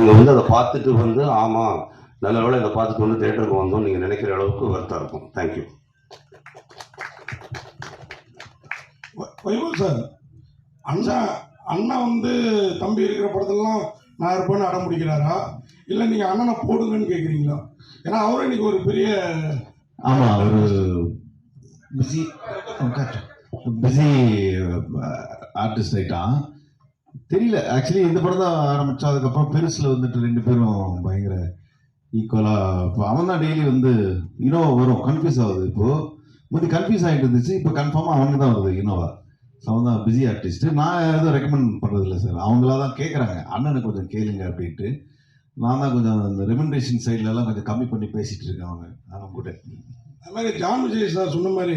நீங்கள் வந்து அதை பார்த்துட்டு வந்து ஆமாம் நல்ல வேளை இதை பார்த்துட்டு வந்து தேட்டருக்கு வந்தோம் நீங்கள் நினைக்கிற அளவுக்கு வருத்தம் இருக்கும். தேங்க்யூ வைபவ் சார் அண்ணா அண்ணா வந்து தம்பி இருக்கிற படத்துலலாம் நான் இருப்பேன்னு அடம் பிடிக்கிறாரா? இல்லை நீங்கள் அண்ணனை போடுங்கன்னு கேட்குறீங்களா ஏன்னா அவரும் இன்னைக்கு ஒரு பெரிய ஆமா ஒரு பிஸி பிஸி ஆர்டிஸ்ட் ஆயிட்டான். தெரியல. ஆக்சுவலி இந்த படம் தான் ஆரம்பிச்சோம் அதுக்கப்புறம் பெருசுல வந்துட்டு ரெண்டு பேரும் பயங்கர ஈக்குவலா இப்போ அவன் தான் டெய்லி வந்து இனோவா வரும். கன்ஃபியூஸ் ஆகுது இப்போ. முந்தி கன்ஃபியூஸ் ஆகிட்டு இருந்துச்சு இப்போ கன்ஃபார்மாக அவனுக்கு தான் வருது இனோவா ஸோ அவன் தான் பிஸி ஆர்டிஸ்ட் நான் எதுவும் ரெக்கமெண்ட் பண்ணுறதில்ல இல்லை சார் அவங்களா தான் கேட்குறாங்க அண்ணனை கொஞ்சம் கேளுங்க அப்படின்ட்டு. நான் தான் கொஞ்சம் அந்த ரெமெண்டேஷன் சைட்லலாம் கொஞ்சம் கம்மி பண்ணி பேசிட்டு இருக்கேன் அவங்க. அவங்க கூட அது மாதிரி ஜான் விஜய் சார் சொன்ன மாதிரி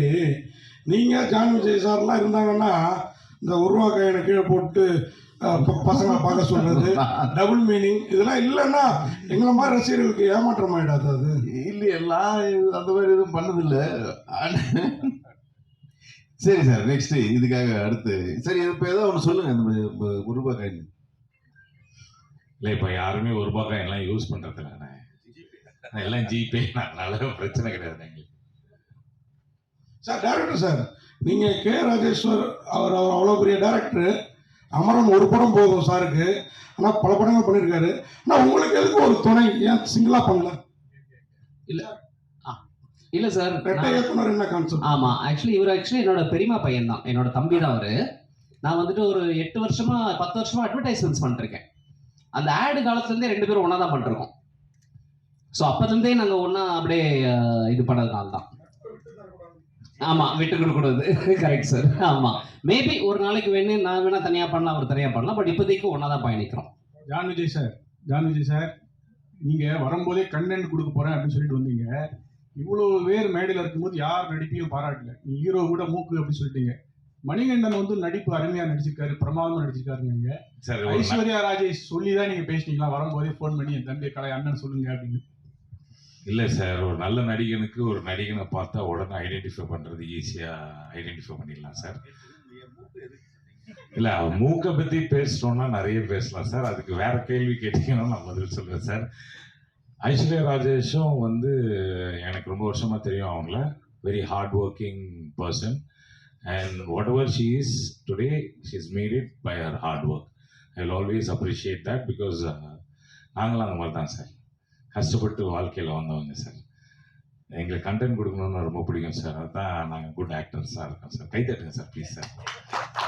நீங்கள் ஜான் விஜய் சார்லாம் இருந்தாங்கன்னா இந்த உருவாக்க கீழே போட்டு பசங்களை பார்க்க சொல்றது டபுள் மீனிங் இதெல்லாம் இல்லைன்னா எங்களை மாதிரி ரசிகர்களுக்கு ஏமாற்றம் ஆயிடாது அது? இல்லை எல்லாம் அந்த மாதிரி எதுவும் பண்ணதில்ல. சரி சார் நெக்ஸ்ட் இதுக்காக அடுத்து சரி இப்போ ஏதோ ஒன்று சொல்லுங்க இந்த ஒரு ரூபாய் காயின் இல்லை இப்போ யாருமே ஒரு ரூபாய் காயின் எல்லாம் யூஸ் பண்றது இல்லைண்ணே எல்லாம் ஜிபே அதனால பிரச்சனை கிடையாது எங்களுக்கு. சார் டேரக்டர் சார் நீங்கள் கே. ராஜேஸ்வர் அவர் அவர் அவ்வளோ பெரிய டேரக்டர் அமரன் ஒரு படம் போதும் சாருக்கு. ஆனால் பல படங்கள் பண்ணியிருக்காரு ஆனால் உங்களுக்கு எதுக்கு ஒரு துணை? ஏன் சிங்கிளாக பண்ணல? இல்ல. சார் என்ன கான்செப்ட் ஆமா ஆக்சுவலி இவர் ஆக்சுவலி என்னோட பெரியமா பையன் தான் என்னோட தம்பி தான் அவரு. நான் வந்துட்டு ஒரு எட்டு வருஷமா பத்து வருஷமா அட்வர்டைஸ்மெண்ட்ஸ் பண்ணிருக்கேன். அந்த ஆடு காலத்துல இருந்தே ரெண்டு பேரும் ஒண்ணா தான் பண்ணிருக்கோம். ஸோ அப்பதுலேருந்தே நாங்க ஒண்ணா அப்படியே இது பண்ணதுனால தான் ஆமா விட்டு கொடுக்கூடாது கரெக்ட் சார் ஆமா. மேபி ஒரு நாளைக்கு வேணு நான் வேணா தனியா பண்ணலாம் அவர் தனியா பண்ணலாம் பட் இப்போதைக்கு ஒண்ணா தான் பயணிக்கிறோம். John Vijay sir John Vijay sir நீங்க வரும்போதே கண்டென்ட் கொடுக்க போறேன் அப்படின்னு சொல்லிட்டு வந்தீங்க. இவ்வளவு பேர் மேடையில் இருக்கும்போது யார் நடிப்பையும் பாராட்டல. நீ ஹீரோ கூட மூக்கு அப்படின்னு சொல்லிட்டீங்க. மணிகண்டன் வந்து நடிப்பு அருமையா நடிச்சிருக்காரு பிரமாதமா நடிச்சிருக்காருங்க. ஐஸ்வர்யா ராஜேஷ் சொல்லி தான் நீங்க பேசினீங்களா? வரும்போதே ஃபோன் பண்ணி என் தம்பி கலை அண்ணன் சொல்லுங்க அப்படின்னு. இல்லை சார் ஒரு நல்ல நடிகனுக்கு ஒரு நடிகனை பார்த்தா உடனே ஐடென்டிஃபை பண்ணுறது ஈஸியாக ஐடென்டிஃபை பண்ணிடலாம் சார். இல்ல மூக்கை பற்றி பேசணும்னா நிறைய பேசலாம் சார். அதுக்கு வேற கேள்வி கேட்டீங்கன்னா நான் பதில் சொல்கிறேன் சார். ஐஸ்வர்யா ராஜேஷும் வந்து எனக்கு ரொம்ப வருஷமாக தெரியும் அவங்கள. Very hard working person and whatever she is today she is made it by her hard work I will always appreciate that because நாங்களும் அந்த மாதிரி தான் சார். கஷ்டப்பட்டு வாழ்க்கையில் வந்தவங்க சார். எங்களுக்கு கண்டென்ட் கொடுக்கணும்னு ரொம்ப பிடிக்கும் சார். அதான் நாங்கள் குட் ஆக்டர்ஸாக இருக்கோம் சார். கை தட்டுங்க sir please sir.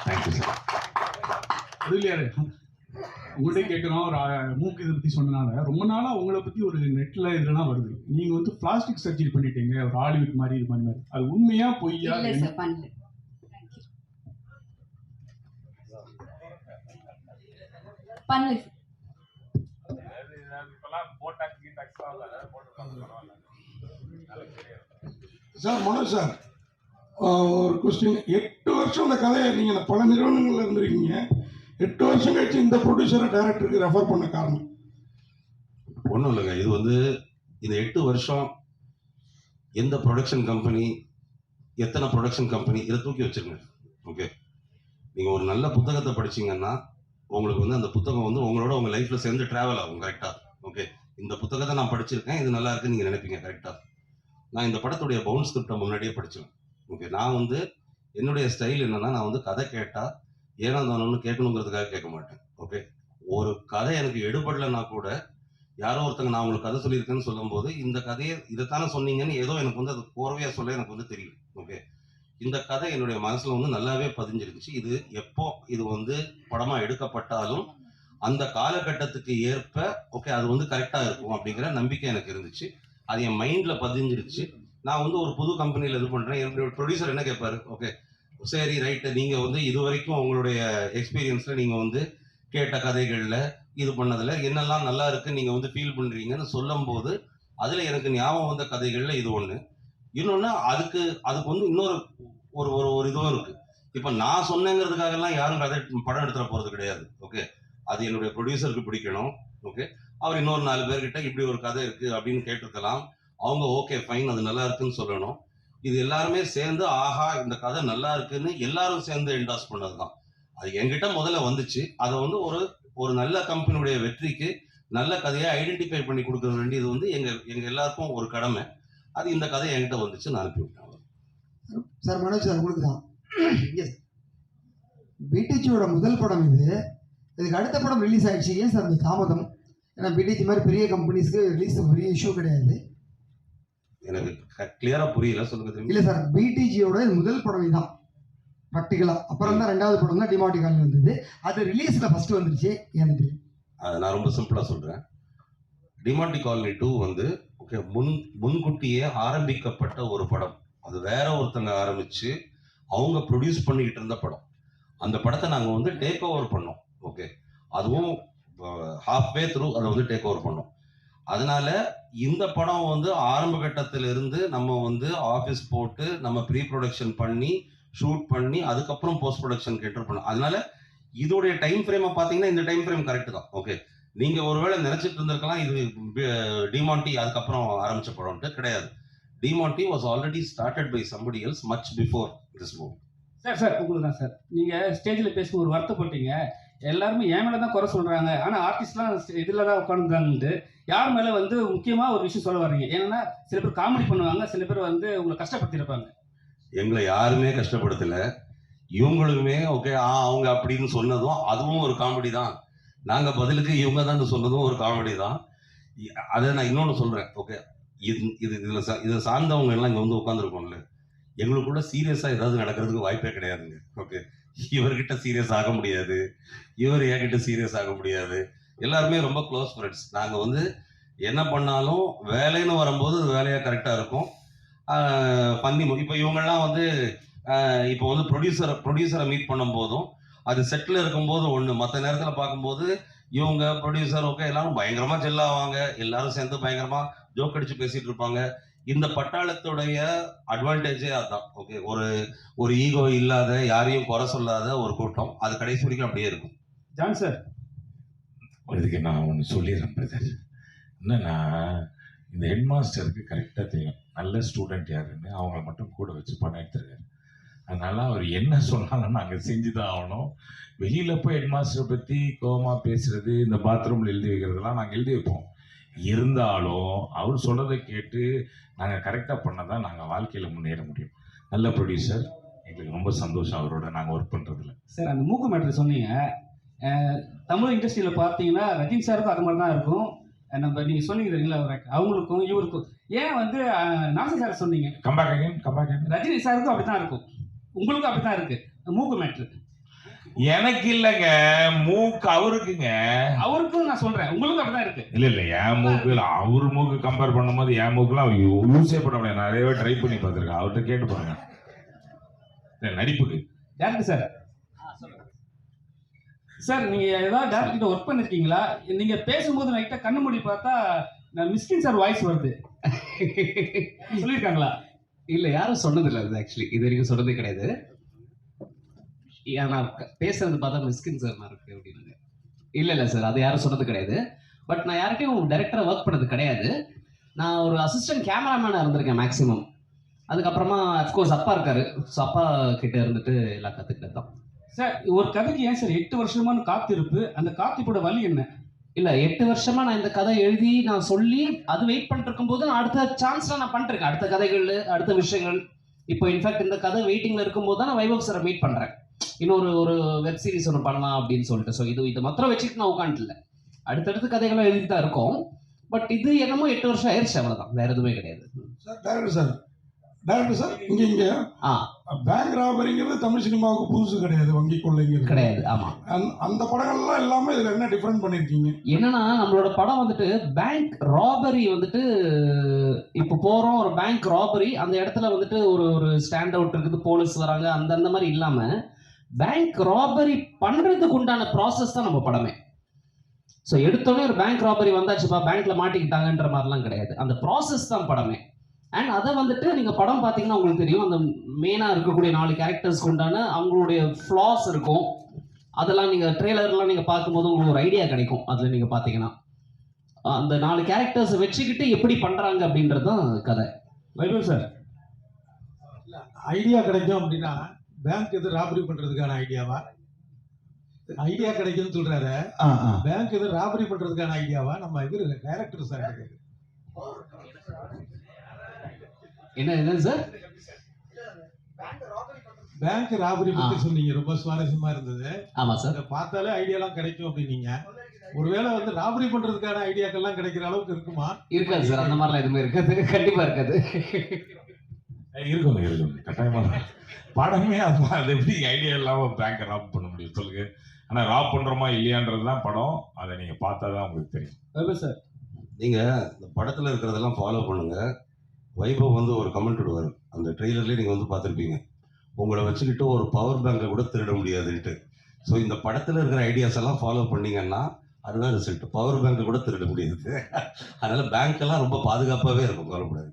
Thank you sir. அது இல்லையா உங்கள்கிட்ட கேட்குறோம் ஒரு மூக்கு இதை பத்தி சொன்னனால ரொம்ப நாளா உங்களை பத்தி ஒரு நெட்ல இதெல்லாம் வருது. நீங்க வந்து பிளாஸ்டிக் சர்ஜரி பண்ணிட்டீங்க. ஒரு ஹாலிவுட் மாதிரி இது மாதிரி அது உண்மையா பொய்யா? பண்ணல. சார் மனோஜ் சார் ஒரு கொஸ்டின் எட்டு வருஷம் இந்த கதையை நீங்கள் பல நிறுவனங்கள்ல இருந்திருக்கீங்க. எட்டு வருஷம் கழிச்சு இந்த ப்ரொடியூசரை டைரக்டருக்கு ரெஃபர் பண்ண காரணம்? ஒன்றும் இல்லைங்க. இது வந்து இந்த எட்டு வருஷம் எந்த ப்ரொடக்ஷன் கம்பெனி எத்தனை ப்ரொடக்ஷன் கம்பெனி இதை தூக்கி வச்சிருங்க. ஓகே நீங்கள் ஒரு நல்ல புத்தகத்தை படிச்சீங்கன்னா உங்களுக்கு வந்து அந்த புத்தகம் வந்து உங்களோட உங்கள் லைஃப்பில் சேர்ந்து ட்ராவல் ஆகும் கரெக்டாக இந்த புத்தகத்தை நான் படிச்சிருக்கேன் இது நல்லா இருக்குன்னு நீங்கள் நினைப்பீங்க கரெக்டாக நான் இந்த படத்துடைய பவுன் ஸ்கிரிப்டை முன்னாடியே படிச்சேன் ஓகே நான் வந்து என்னுடைய ஸ்டைல் என்னன்னா நான் வந்து கதை கேட்டால் ஏனோ தானு கேட்கணுங்கிறதுக்காக கேட்க மாட்டேன். ஓகே ஒரு கதை எனக்கு எடுபடலைன்னா கூட யாரோ ஒருத்தங்க நான் உங்களுக்கு கதை சொல்லியிருக்கேன்னு சொல்லும்போது இந்த கதையை இதைத்தானே சொன்னீங்கன்னு ஏதோ எனக்கு வந்து அது கோர்வையாக சொல்ல எனக்கு வந்து தெரியும். ஓகே இந்த கதை என்னுடைய மனசுல வந்து நல்லாவே பதிஞ்சிருந்துச்சு. இது எப்போ இது வந்து படமா எடுக்கப்பட்டாலும் அந்த காலகட்டத்துக்கு ஏற்ப ஓகே அது வந்து கரெக்டாக இருக்கும் அப்படிங்கிற நம்பிக்கை எனக்கு இருந்துச்சு. அது என் மைண்டில் பதிஞ்சிருச்சு. நான் வந்து ஒரு புது கம்பெனியில் இது பண்ணுறேன் என்னுடைய ப்ரொடியூசர் என்ன கேட்பாரு ஓகே சரி ரைட்டு நீங்கள் வந்து இது வரைக்கும் உங்களுடைய எக்ஸ்பீரியன்ஸில் நீங்கள் வந்து கேட்ட கதைகளில் இது பண்ணதில் என்னெல்லாம் நல்லா இருக்கு நீங்கள் வந்து ஃபீல் பண்ணுறீங்கன்னு சொல்லும்போது அதில் எனக்கு ஞாபகம் வந்த கதைகளில் இது ஒன்று இன்னொன்று அதுக்கு அதுக்கு வந்து இன்னொரு ஒரு ஒரு ஒரு இதுவும் இருக்குது இப்போ நான் சொன்னேங்கிறதுக்காக எல்லாம் யாரும் கதை படம் எடுத்துகிற போகிறது கிடையாது. ஓகே அது என்னுடைய ப்ரொடியூசருக்கு பிடிக்கணும். ஓகே அவர் இன்னொரு நாலு பேர்கிட்ட இப்படி ஒரு கதை இருக்கு அப்படின்னு கேட்டிருக்கலாம். அவங்க ஓகே ஃபைன் அது நல்லா இருக்குன்னு சொல்லணும். இது எல்லாருமே சேர்ந்து ஆஹா இந்த கதை நல்லா இருக்குன்னு எல்லாரும் சேர்ந்து என்டாஸ் பண்ணதுதான். அது என்கிட்ட முதல்ல வந்துச்சு. அதை வந்து ஒரு ஒரு நல்ல கம்பெனியுடைய வெற்றிக்கு நல்ல கதையை ஐடென்டிஃபை பண்ணி கொடுக்க வேண்டியது வந்து எங்க எங்க எல்லாருக்கும் ஒரு கடமை. அது இந்த கதை என்கிட்ட வந்துச்சு. நான் அனுப்பிவிட்டேன் சார் மனோஜ் சார் உங்களுக்கு தான். எஸ் முதல் படம் இது. இதுக்கு அடுத்த படம் ரிலீஸ் ஆயிடுச்சு. ஏன் சார் இந்த தாமதம்? ஏன்னா பிடிஜி மாதிரி பெரிய கம்பெனிஸ்க்கு ரிலீஸ் பெரிய இஷ்யூ கிடையாது. எனக்கு கிளியரா புரியல. சொல்லுங்க இல்லை சார் பிடிஜியோட முதல் படம் இதான். ப்ராக்டிக்கலாக அப்புறம் தான் ரெண்டாவது படம் தான் டிமாட்டி காலனி வந்தது. அது ரிலீஸில் ஃபஸ்ட்டு வந்துருச்சு. எனக்கு அதை நான் ரொம்ப சிம்பிளா சொல்றேன். டிமாண்டி காலனி டூ வந்து ஓகே முன் முன்கூட்டியே ஆரம்பிக்கப்பட்ட ஒரு படம். அது வேற ஒருத்தங்க ஆரம்பிச்சு அவங்க ப்ரொடியூஸ் பண்ணிக்கிட்டு இருந்த படம். அந்த படத்தை நாங்க வந்து டேக் ஓவர் பண்ணோம். ஓகே அதுவும் ஹாஃப் வே த்ரூ அதை வந்து டேக் ஓவர் பண்ணும். அதனால இந்த படம் வந்து ஆரம்ப கட்டத்திலிருந்து நம்ம வந்து ஆஃபீஸ் போட்டு நம்ம ப்ரீ ப்ரொடக்ஷன் பண்ணி ஷூட் பண்ணி அதுக்கப்புறம் போஸ்ட் ப்ரொடக்ஷனுக்கு என்டர் பண்ணோம். அதனால இதோடைய டைம் ஃப்ரேமை பார்த்தீங்கன்னா இந்த டைம் ஃப்ரேம் கரெக்ட் தான். ஓகே நீங்க ஒருவேளை நினைச்சிட்டு இருந்திருக்கலாம் இது டிமாண்டி அதுக்கப்புறம் ஆரம்பிச்ச படம்ட்டு கிடையாது. Demonte was already started by somebody else much before this movie sir sir உங்களுக்கு தான் சார் நீங்கள் ஸ்டேஜில் பேசும் ஒரு வருத்தப்பட்டீங்க. எல்லாருமே என் மேலே தான் குறை சொல்கிறாங்க ஆனால் ஆர்டிஸ்ட்லாம் இதில் தான் உட்காந்துருந்தாங்கன்ட்டு யார் மேலே வந்து முக்கியமாக ஒரு விஷயம் சொல்ல வர்றீங்க? ஏன்னா சில பேர் காமெடி பண்ணுவாங்க சில பேர் வந்து உங்களை கஷ்டப்படுத்தியிருப்பாங்க. எங்களை யாருமே கஷ்டப்படுத்தலை. இவங்களுமே ஓகே ஆ அவங்க அப்படின்னு சொன்னதும் அதுவும் ஒரு காமெடி தான். நாங்கள் பதிலுக்கு இவங்க தான் சொன்னதும் ஒரு காமெடி தான். அதை நான் இன்னொன்று சொல்கிறேன் ஓகே இது இது இதில் சா- இதை சார்ந்தவங்க எல்லாம் இங்கே வந்து உட்காந்துருக்கோம்ல எங்களுக்குள்ள சீரியஸாக ஏதாவது நடக்கிறதுக்கு வாய்ப்பே கிடையாதுங்க. ஓகே இவர்கிட்ட சீரியஸ் ஆக முடியாது. இவர் என்கிட்ட சீரியஸ் ஆக முடியாது. எல்லாருமே ரொம்ப க்ளோஸ் ஃப்ரெண்ட்ஸ் நாங்கள் வந்து என்ன பண்ணாலும் வேலைன்னு வரும்போது வேலையாக கரெக்டாக இருக்கும். பண்ணி இப்போ இவங்கெல்லாம் வந்து இப்போ வந்து ப்ரொடியூசரை ப்ரொடியூசரை மீட் பண்ணும் போதும் அது செட்டில் இருக்கும்போது ஒன்று மற்ற நேரத்தில் பார்க்கும்போது இவங்க ப்ரொடியூசர் ஓகே எல்லாரும் பயங்கரமாக ஜெல்லாவாங்க எல்லாரும் சேர்ந்து பயங்கரமாக ஜோக் அடிச்சு பேசிட்டு இருப்பாங்க. இந்த பட்டாளத்துடைய அட்வான்டேஜே அதுதான் ஓகே ஒரு ஒரு ஈகோ இல்லாத யாரையும் குறை சொல்லாத ஒரு கூட்டம். அது கடைசி வரைக்கும் அப்படியே இருக்கும். ஜான் சார் இதுக்கு நான் ஒன்று சொல்லிடுறேன் பிரதர் என்னன்னா இந்த ஹெட் மாஸ்டருக்கு கரெக்டாக தெரியும். நல்ல ஸ்டூடெண்ட் யாருன்னு அவங்கள மட்டும் கூட வச்சு பணம் எடுத்துருக்காரு. அதனால அவர் என்ன சொன்னாலும் நாங்கள் செஞ்சு தான் ஆகணும். வெளியில் போய் ஹெட் மாஸ்டரை பற்றி கோவமாக பேசுறது இந்த பாத்ரூமில் எழுதி வைக்கிறதெல்லாம் நாங்கள் எழுதி வைப்போம். இருந்தாலும் அவர் சொல்றதை கேட்டு நாங்கள் கரெக்டாக பண்ணால் தான் நாங்கள் வாழ்க்கையில் முன்னேற முடியும். நல்ல ப்ரொடியூசர் எங்களுக்கு ரொம்ப சந்தோஷம் அவரோட நாங்கள் ஒர்க் பண்ணுறதுல சார் அந்த மூக்கு மேட்ரு சொன்னீங்க. தமிழ் இண்டஸ்ட்ரியில் பார்த்தீங்கன்னா ரஜினி சாருக்கும் அது மாதிரி தான் இருக்கும் நம்ம நீங்கள் சொன்னீங்க தெரியுங்களா அவங்களுக்கும் இவருக்கும். ஏன் வந்து நாசர் சார் சொன்னீங்க? கம்பேக் அகைன் ரஜினி சாருக்கும் அப்படி தான் இருக்கும். உங்களுக்கும் அப்படி தான் இருக்கு. மூக்கு மேட்ரு எனக்கு இல்லைங்க மூக்கு அவருக்குங்க. அவருக்கும் நான் சொல்றேன். உங்களுக்கும் அப்படி தான் இருக்கு. இல்ல இல்ல என் மூக்கு இல்ல. அவர் மூக்கு கம்பேர் பண்ணும்போது என் மூக்குலாம் யூஸே பண்ண முடியாது. நிறையவே ட்ரை பண்ணி பார்த்துருக்கேன். அவர்கிட்ட கேட்டு பாருங்க. நடிப்புக்கு. டேரக்டர் சார் சார் நீங்க ஏதாவது டேரக்டர் கிட்ட ஒர்க் பண்ணிருக்கீங்களா? நீங்க பேசும்போது லைட்டா கண்ணு மூடி பார்த்தா நான் மிஸ்கின் சார் வாய்ஸ் வருது. சொல்லியிருக்காங்களா? இல்ல யாரும் சொன்னதில்லை அது ஆக்சுவலி இது வரைக்கும் சொன்னதே கிடையாது. நான் பேசுறது பார்த்தா மிஸ்கின் சார் மாதிரி இருக்கு அப்படின்னு இல்ல இல்ல சார் அது யாரும் சொன்னது கிடையாது. பட் நான் யார்கிட்டயும் டைரக்டரா ஒர்க் பண்ணது கிடையாது. நான் ஒரு அசிஸ்டன்ட் கேமராமேனா இருந்திருக்கேன் மேக்ஸிமம் அதுக்கப்புறமா அஃப்கோர்ஸ் அப்பா இருக்காரு. ஸோ அப்பா கிட்ட இருந்துட்டு எல்லாம் கத்துக்கிட்டது தான். சார் ஒரு கதைக்கு ஏன் சார் எட்டு வருஷமான காத்திருப்பு? அந்த காத்திருப்போட வழி என்ன? இல்ல எட்டு வருஷமா நான் இந்த கதை எழுதி நான் சொல்லி அது வெயிட் பண்ணிட்டு இருக்கும்போது நான் அடுத்த சான்ஸ்லாம் நான் பண்ணிருக்கேன் அடுத்த கதைகள் அடுத்த விஷயங்கள். இப்போ இன்ஃபேக்ட் இந்த கதை வெயிட்டிங்ல இருக்கும்போது தான் நான் வைபவ் சாரை மீட் பண்றேன். இன்னொரு ஒரு வெப் சீரிஸ் ஒன்று பண்ணலாம் அப்படின்னு சொல்லிட்டு. ஸோ இது இது மாத்திரம் வச்சுட்டு நான் உட்காந்துல அடுத்தடுத்து கதைகளும் எழுதி தான் இருக்கும். பட் இது என்னமோ எட்டு வருஷம் ஆயிடுச்சு அவ்வளவுதான். வேற எதுவுமே கிடையாது. Sir director sir director sir இங்க இங்க. ஆ. பேங்க் ராபரிங்கிறது தமிழ் சினிமாவுக்கு புதுசு கிடையாது வங்கி கொள்ளைங்கிறது கிடையாது ஆமா. அந்த- படங்கள்லாம் இல்லாம இதுல என்ன டிஃபரெண்ட் பண்ணிருக்கீங்க? என்னன்னா நம்மளோட படம் வந்துட்டு பேங்க் ராபரி வந்துட்டு இப்போ போறோம் ஒரு பேங்க் ராபரி அந்த இடத்துல வந்துட்டு ஒரு ஒரு ஸ்டாண்ட் அவுட் இருக்குது போலீஸ் வராங்க அந்த அந்த மாதிரி இல்லாம பேங்க் ராபரி பண்றதுக்கு உண்டான ப்ராசஸ் தான் நம்ம படமே. ஸோ எடுத்தோடனே ஒரு பேங்க் ராபரி வந்தாச்சுப்பா பேங்க்ல மாட்டிக்கிட்டாங்கன்ற மாதிரிலாம் கிடையாது. அந்த ப்ராசஸ் தான் படமே. அண்ட் அதை வந்துட்டு நீங்க படம் பார்த்தீங்கன்னா உங்களுக்கு தெரியும். அந்த மெயினா இருக்கக்கூடிய நாலு கேரக்டர்ஸ்க்கு உண்டான அவங்களுடைய ஃப்ளாஸ் இருக்கும். அதெல்லாம் நீங்க ட்ரெய்லர்லாம் நீங்க பார்க்கும்போது உங்களுக்கு ஒரு ஐடியா கிடைக்கும். அதுல நீங்க பாத்தீங்கன்னா அந்த நாலு கேரக்டர்ஸ் வச்சுக்கிட்டு எப்படி பண்றாங்க அப்படின்றது தான் கதை. வைபவ் சார் ஐடியா கிடைக்கும் அப்படின்னா பேங்க் எது ராபரி பண்றதுக்கான ஐடியாவா ஐடியா கிடைக்கும்னு சொல்றாரு. பேங்க் எதுவும் ராபரி பண்றதுக்கான ஐடியாவா நம்ம இது டைரக்டர் சார். என்ன என்ன சார் பேங்க் ராபரி பத்தி சொன்னீங்க. ரொம்ப சுவாரஸ்யமா இருந்தது. ஆமா சார் பார்த்தாலே ஐடியாலாம் கிடைக்கும் அப்படின்னீங்க. ஒருவேளை வந்து ராபரி பண்றதுக்கான ஐடியாக்கெல்லாம் கிடைக்கிற அளவுக்கு இருக்குமா? இருக்காது சார் அந்த மாதிரிலாம் எதுவுமே இருக்காது. கண்டிப்பா இருக்காது. இருக்கும் இருக்கும் கட்டாயமா. படமே அது அது எப்படி ஐடியா இல்லாம பேங்க் ராப் பண்ண முடியும் சொல்லுங்க. ஆனா ராப் பண்றோமா இல்லையான்றது தான் படம். அதை நீங்க பார்த்தா தான் உங்களுக்கு தெரியும். வைபவ் சார் நீங்க இந்த படத்துல இருக்கிறதெல்லாம் ஃபாலோ பண்ணுங்க. வைபவ் வந்து ஒரு கமெண்ட் விடுவார். அந்த ட்ரெய்லர்லேயே நீங்க வந்து பார்த்துருப்பீங்க. உங்களை வச்சுக்கிட்டு ஒரு பவர் பேங்கை கூட திருட முடியாதுன்ட்டு. ஸோ இந்த படத்துல இருக்கிற ஐடியாஸ் எல்லாம் ஃபாலோ பண்ணீங்கன்னா அதுதான் ரிசல்ட் பவர் பேங்கை கூட திருட முடியாது. அதனால பேங்க் எல்லாம் ரொம்ப பாதுகாப்பாகவே இருக்கும் கவலைப்படாது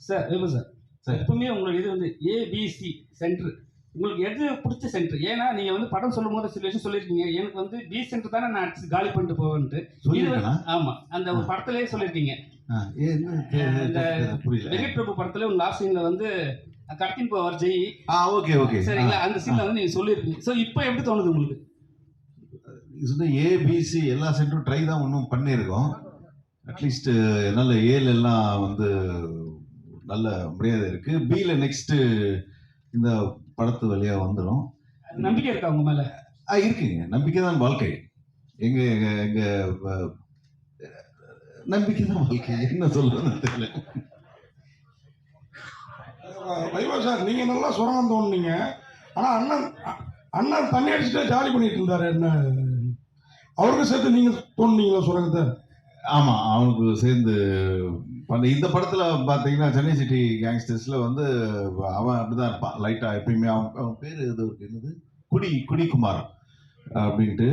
சார் சார் சார். எப்பவுமே உங்களுக்கு இது வந்து ஏபிசி சென்டர் உங்களுக்கு எது பிடிச்ச சென்டர் ஏன்னா நீங்க வந்து படம் சொல்லும் போது சில விஷயம் சொல்லியிருக்கீங்க. எனக்கு வந்து பி சென்டர் தானே நான் காலி பண்ணிட்டு போவேன்ட்டு. ஆமா. அந்த ஒரு படத்திலேயே சொல்லியிருக்கீங்க. ஆ, ஏ, என்ன? தெ- தெ- தெ- புரியல. வெங்கட் பிரபு படத்துல ஒரு லாஸ்ட் சீன்ல வந்து கடத்தின் போவார் ஜெய். ஆ ஓகே ஓகே. சரிங்களா? அந்த சீன்ல வந்து நீங்க சொல்லியிருக்கீங்க. ஸோ இப்போ எப்படி தோணுது உங்களுக்கு? இது வந்து ஏபிசி எல்லா சென்டரும் ட்ரை தான் ஒன்றும் பண்ணியிருக்கோம். அட்லீஸ்ட் நல்ல ஏல எல்லாம் வந்து நல்ல மரியாதை இருக்கு. பில நெக்ஸ்ட் இந்த படத்து வழியா வந்துடும் நம்பிக்கை இருக்கா உங்க மேல? ஆ இருக்குங்க. நம்பிக்கை தான் வாழ்க்கை. எங்க எங்க நம்பிக்கை தான் வாழ்க்கை. என்ன சொல்றதுன்னு தெரியல. வைபவ் சார் நீங்க நல்லா சுரங்கம் தோணுனீங்க. ஆனா அண்ணன் அண்ணன் தண்ணி அடிச்சுட்டு ஜாலி பண்ணிட்டு இருந்தாரு. என்ன அவருக்கு சேர்த்து நீங்க தோணுனீங்களா சுரங்கத்தை? ஆமா அவனுக்கு சேர்ந்து அந்த இந்த படத்துல பாத்தீங்கன்னா சென்னை சிட்டி கேங்ஸ்டர்ஸ்ல வந்து அவன் அப்படிதான் இருப்பான். லைட்டா எப்பயுமே அவன் அவன் பேரு இது ஒரு என்னது? குடி குடிக்குமார் அப்படின்ட்டு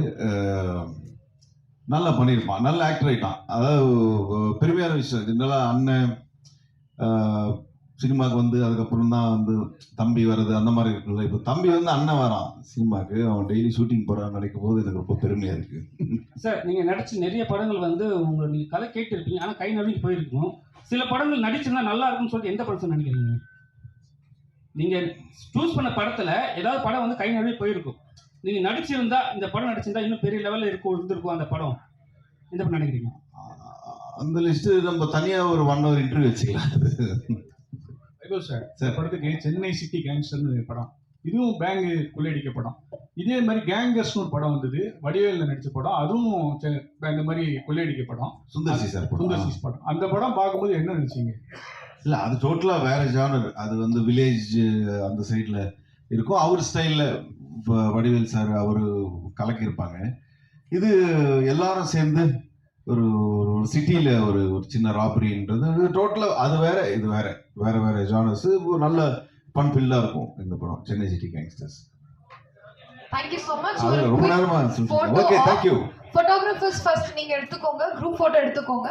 நல்லா பண்ணியிருப்பான். நல்ல ஆக்டர் ஆயிட்டான். அதாவது பெருமையான விஷயம். ஜென்ரலா அண்ணன் சினிமாவுக்கு சினிமாக்கு வந்து அதுக்கப்புறம் தான் வந்து தம்பி வர்றது அந்த மாதிரி இருக்குல்ல. இப்போ தம்பி வந்து அண்ணன் வரான் சினிமாக்கு அவன் டெய்லி ஷூட்டிங் போறான்னு நினைக்கும் போது எனக்கு ரொம்ப பெருமையா இருக்கு. சார் நீங்க நடிச்ச நிறைய படங்கள் வந்து உங்களை நீங்க கதை கேட்டு இருப்பீங்க ஆனா கை நழுவி போயிருக்கணும். சில படங்கள் நடிச்சிருந்தா நல்லா இருக்கும்னு சொல்லிட்டு எந்த சார் நினைக்கிறீங்க நீங்க? சூஸ் பண்ண படத்துல ஏதாவது படம் வந்து கை நழுவி போயிருக்கும். நீங்க நடிச்சிருந்தா இந்த படம் நடிச்சிருந்தா இன்னும் பெரிய லெவல்ல இருக்கும் இருந்திருக்கும் அந்த படம். எந்த படம் நினைக்கிறீங்க அந்த லிஸ்ட் நம்ம தனியா ஒரு ஒன் ஹவர் இன்டர்வியூ வச்சுக்கலாம். Vaibhav sir sir. படத்துக்கு சென்னை சிட்டி கேங்ஸ்டர்னு படம். இதுவும் பேங்க் கொள்ளையடிக்க படம் இதே மாதிரி கேங்கர்ஸ்னு ஒரு படம் வந்தது. வடிவேலில் நடிச்ச படம். அதுவும் இந்த மாதிரி கொள்ளையடிக்க படம் சுந்தர்சி சார் படம். சுந்தர்சிஸ் படம். அந்த படம் பார்க்கும்போது என்ன நினைச்சீங்க? இல்ல அது டோட்டலா வேற ஜானர் அது வந்து வில்லேஜ் அந்த சைடுல இருக்கும். அவர் ஸ்டைல்ல வடிவேல் சார் அவரு கலக்கியிருப்பாங்க. இது எல்லாரும் சேர்ந்து ஒரு ஒரு சிட்டியில ஒரு ஒரு சின்ன ராபரின்றது டோட்டலா அது வேற இது வேற. வேற வேற ஜானர்ஸ் நல்ல ஃபன் ஃபில்லா இருக்கும் இந்த படம். Chennai city gangsters thank you so much அது ஒரு ரொம்ப நேரமா okay of- thank you photographers first நீங்க எடுத்துக்கோங்க. குரூப் போட்டோ எடுத்துக்கோங்க.